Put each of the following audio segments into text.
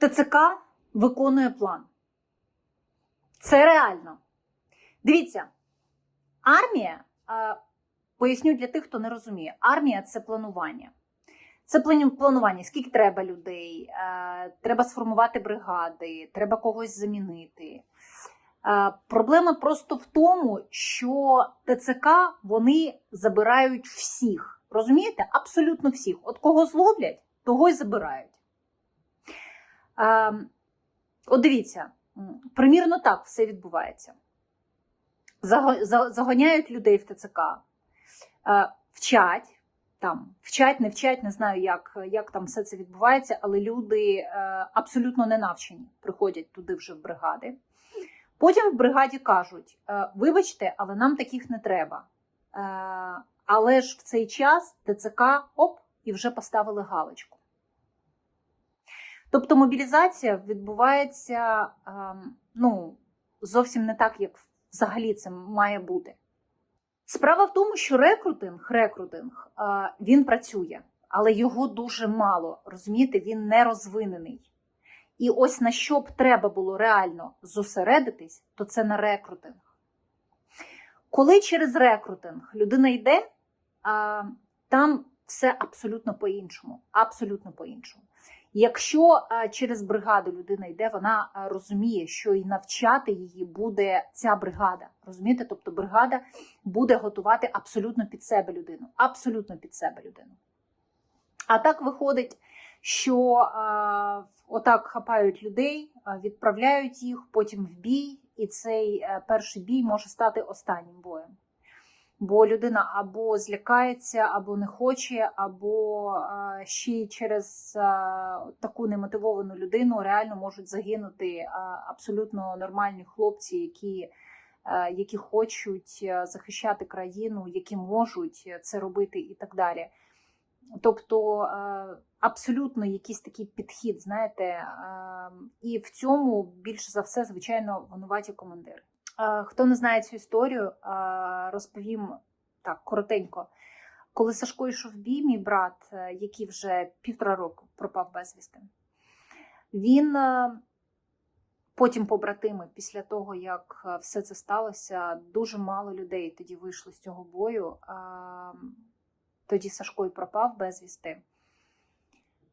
ТЦК виконує план. Це реально. Дивіться, армія, поясню для тих, хто не розуміє, армія це планування. Це планування, скільки треба людей, е, треба сформувати бригади, треба когось замінити. Е, Проблема просто в тому, що ТЦК вони забирають всіх. Розумієте? Абсолютно всіх. От кого зловлять, того й забирають. Е, От дивіться, примірно так все відбувається. Загоняють людей в ТЦК, е, вчать там, вчать, не вчать, не знаю, як, як там все це відбувається, але люди е, абсолютно не навчені, приходять туди вже в бригади. Потім в бригаді кажуть: е, вибачте, але нам таких не треба. Але ж в цей час ТЦК оп, і вже поставили галочку. Тобто мобілізація відбувається ем, ну, зовсім не так, як взагалі це має бути. Справа в тому, що рекрутинг, рекрутинг е, він працює, але його дуже мало. Розумієте, він не розвинений. І ось на що б треба було реально зосередитись, то це на рекрутинг. Коли через рекрутинг людина йде, там все абсолютно по-іншому. Абсолютно по-іншому. Якщо через бригаду людина йде, вона розуміє, що і навчати її буде ця бригада. Розумієте? Тобто бригада буде готувати абсолютно під себе людину. Абсолютно під себе людину. А так виходить, що а, отак хапають людей, відправляють їх потім в бій, і цей е, перший бій може стати останнім боєм. Бо людина або злякається, або не хоче, або ще й через таку немотивовану людину реально можуть загинути абсолютно нормальні хлопці, які, які хочуть захищати країну, які можуть це робити і так далі. Тобто е, абсолютно якийсь такий підхід, знаєте, е, і в цьому більше за все, звичайно, винуваті командири. Хто не знає цю історію, розповім так коротенько. Коли Сашко йшов в бій, мій брат, е, який вже півтора року пропав безвісти, він е, потім побратими, після того, як е, все це сталося, дуже мало людей тоді вийшло з цього бою. Тоді Сашко і пропав безвісти.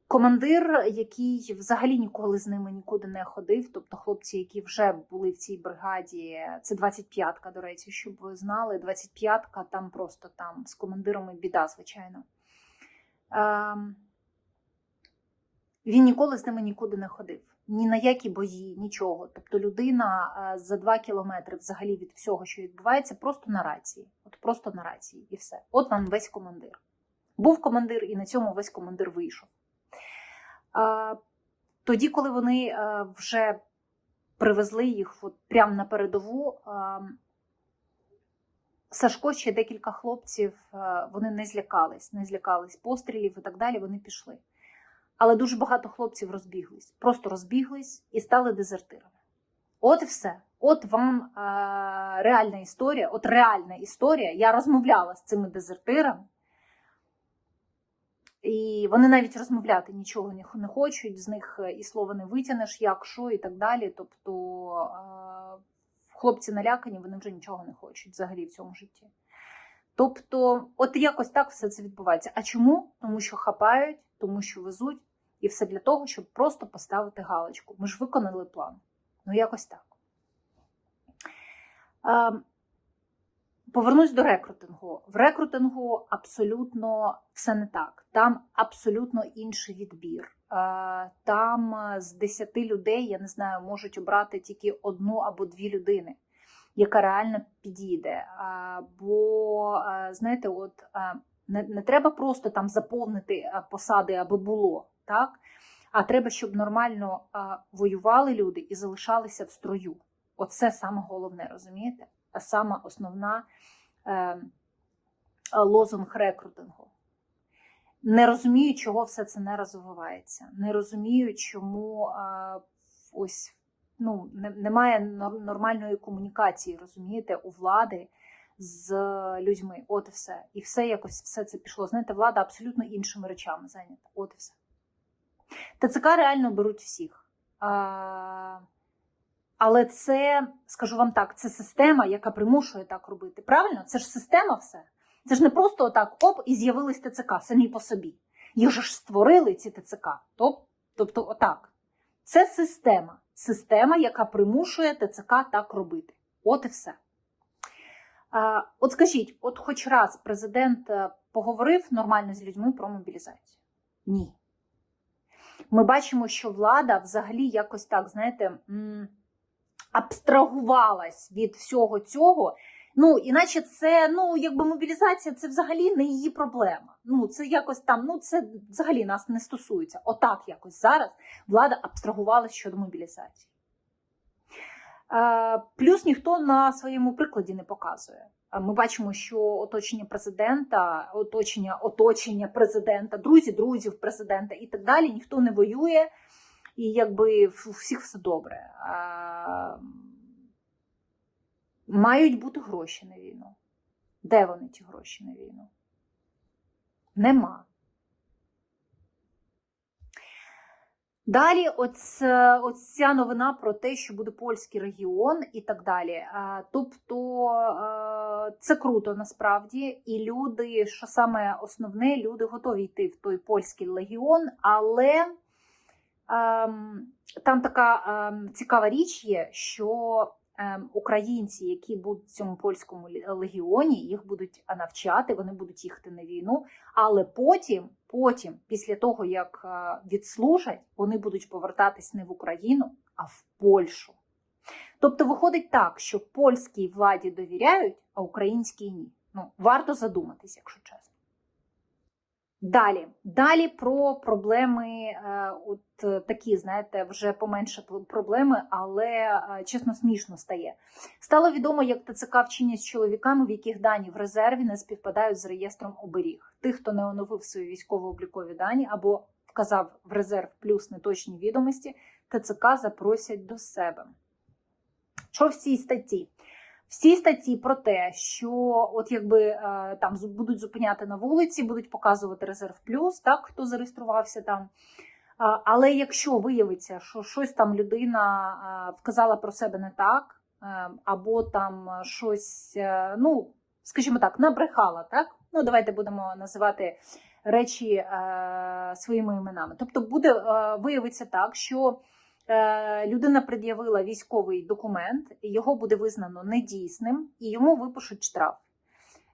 Командир, який взагалі ніколи з ними нікуди не ходив, тобто хлопці, які вже були в цій бригаді, це 25-ка, до речі, щоб ви знали, 25-ка там просто там з командирами біда, звичайно. Ем, Він ніколи з ними нікуди не ходив. Ні на які бої, нічого. Тобто людина е, за 2 кілометри взагалі від всього, що відбувається, просто на рації. От просто на рації, і все. От вам весь командир. Був командир, і на цьому весь командир вийшов. Тоді, коли вони е, вже привезли їх от прямо на передову, Сашко ще декілька хлопців, е, вони не злякались, не злякались пострілів і так далі, вони пішли. Але дуже багато хлопців розбіглись, просто розбіглись і стали дезертирами. От і все. От вам е, реальна історія, от реальна історія. Я розмовляла з цими дезертирами. І вони навіть розмовляти нічого не хочуть, з них і слова не витягнеш, як, що і так далі. Тобто е, хлопці налякані, вони вже нічого не хочуть взагалі в цьому житті. Тобто, от якось так все це відбувається. А чому? Тому що хапають, тому що везуть, і все для того, щоб просто поставити галочку. Ми ж виконали план. Ну, якось так. Повернусь до рекрутингу. В рекрутингу абсолютно все не так. Там абсолютно інший відбір. Е, Там е, з 10 людей, я не знаю, можуть обрати тільки одну або дві людини, яка реально підійде. Е, Бо, знаєте, от не, не треба просто там заповнити посади, аби було, так? А треба, щоб нормально воювали люди і залишалися в строю. Оце саме головне, розумієте? Сама основна е, лозунг рекрутингу. Не розумію, чого все це не розвивається. Не розумію, чому е, ось ну, не, немає нормальної комунікації, розумієте, у влади з людьми. От і все. І все якось все це пішло. Знаєте, влада абсолютно іншими речами зайнята. От і все. ТЦК реально беруть всіх. Але це, скажу вам так, це система, яка примушує так робити. Правильно? Це ж система все. Це ж не просто отак оп, і з'явились ТЦК самі по собі. Їх ж створили ці ТЦК. Тоб- Тобто, отак. Це система. Система, яка примушує ТЦК так робити. От і все. От скажіть, от хоч раз президент е, поговорив нормально з людьми про мобілізацію? Ні. Ми бачимо, що влада взагалі якось так, знаєте, абстрагувалась від всього цього. Ну, іначе це, ну, якби мобілізація, це взагалі не її проблема. Ну, це якось там, ну, це взагалі нас не стосується. Отак якось зараз влада абстрагувалась щодо мобілізації. Е, Плюс ніхто на своєму прикладі не показує. Е, Ми бачимо, що оточення президента, оточення, оточення президента, друзі, друзів президента і так далі, ніхто не воює, і якби у всіх все добре. Е, Мають бути гроші на війну. Де вони ті гроші на війну? Нема. Далі, оце, оця новина про те, що буде польський регіон і так далі. Тобто це круто насправді, і люди, що саме основне, люди готові йти в той польський легіон, але там така ем, цікава річ є, що ем, українці, які будуть в цьому польському легіоні, їх будуть навчати, вони будуть їхати на війну. Але потім, потім, після того як е, відслужать, вони будуть повертатись не в Україну, а в Польщу. Тобто виходить так, що польській владі довіряють, а українській ні. Ну, варто задуматись, якщо чесно. Далі, далі про проблеми, е, от е, такі, знаєте, вже поменше проблеми, але е, чесно смішно стає. Стало відомо, як ТЦК вчинять з чоловіками, в яких дані в резерві не співпадають з реєстром оберіг. Тих, хто не оновив свої військово-облікові дані або вказав в резерв плюс неточні відомості, ТЦК запросять до себе. Що в цій статті? В цій статті про те, що от якби е, там будуть зупиняти на вулиці, будуть показувати резерв плюс, так хто зареєструвався там. Але якщо виявиться, що щось там людина е, вказала про себе не так, е, або там щось, ну скажімо так, набрехала, так? Ну давайте будемо називати речі своїми іменами. Тобто, буде виявиться так, що людина пред'явила військовий документ, його буде визнано недійсним, і йому випишуть штраф.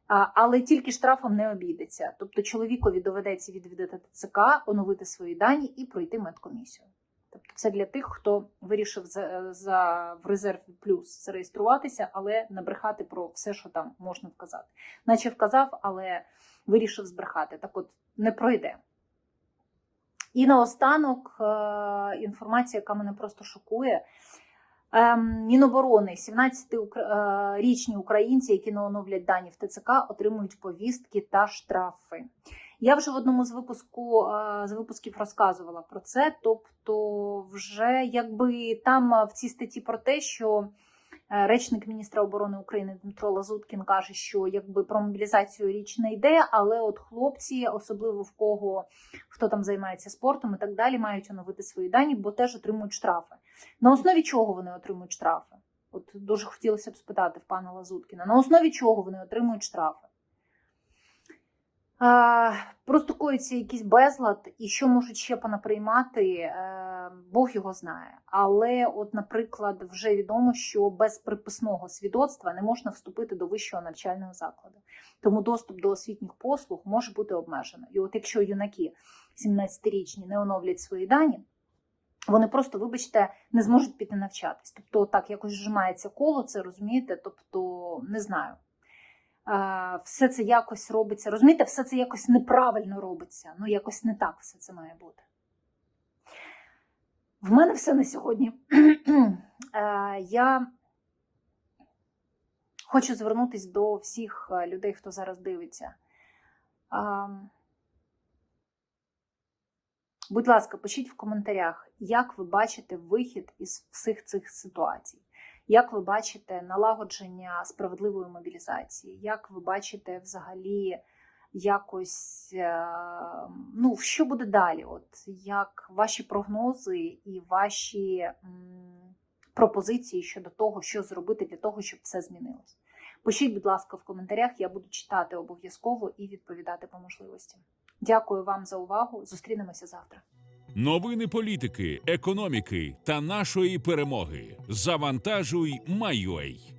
Але тільки штрафом не обійдеться. Тобто чоловікові доведеться відвідати ТЦК, оновити свої дані і пройти медкомісію. Тобто це для тих, хто вирішив за, за в резерв плюс зареєструватися, але набрехати про все, що там можна вказати. Наче вказав, але вирішив збрехати. Так от не пройде. І наостанок е, інформація, яка мене просто шокує. Ем, Міноборони 17-річні українці, які не оновлять дані в ТЦК, отримують повістки та штрафи. Я вже в одному з випуску е, з випусків розказувала про це. Тобто, вже якби там е, в цій статті про те, що е, речник міністра оборони України Дмитро Лазуткін каже, що якби про мобілізацію річ не йде, але от хлопці, особливо в кого хто там займається спортом і так далі, мають оновити свої дані, бо теж отримують штрафи. На основі чого вони отримують штрафи? От дуже хотілося б спитати в пана Лазуткіна. На основі чого вони отримують штрафи? Просто коїться якийсь безлад, і що можуть ще понаприймати, е, Бог його знає. Але, от, наприклад, вже відомо, що без приписного свідоцтва не можна вступити до вищого навчального закладу. Тому доступ до освітніх послуг може бути обмежено. І от якщо юнаки 17-річні не оновлять свої дані, вони просто, вибачте, не зможуть піти навчатись. Тобто, так якось зжимається коло, це розумієте? Тобто, не знаю. Все це якось робиться. Розумієте, все це якось неправильно робиться. Ну, якось не так все це має бути. В мене все на сьогодні. Е, Я хочу звернутися до всіх е, людей, хто зараз дивиться. Будь ласка, пишіть в коментарях, як ви бачите вихід із всіх цих ситуацій. Як ви бачите налагодження справедливої мобілізації? Як ви бачите взагалі якось е, ну, що буде далі? От як ваші прогнози і ваші пропозиції щодо того, що зробити для того, щоб це змінилось? Пишіть, будь ласка, в коментарях, я буду читати обов'язково і відповідати по можливості. Дякую вам за увагу. Зустрінемося завтра. Новини політики, економіки та нашої перемоги. Завантажуй, Майой.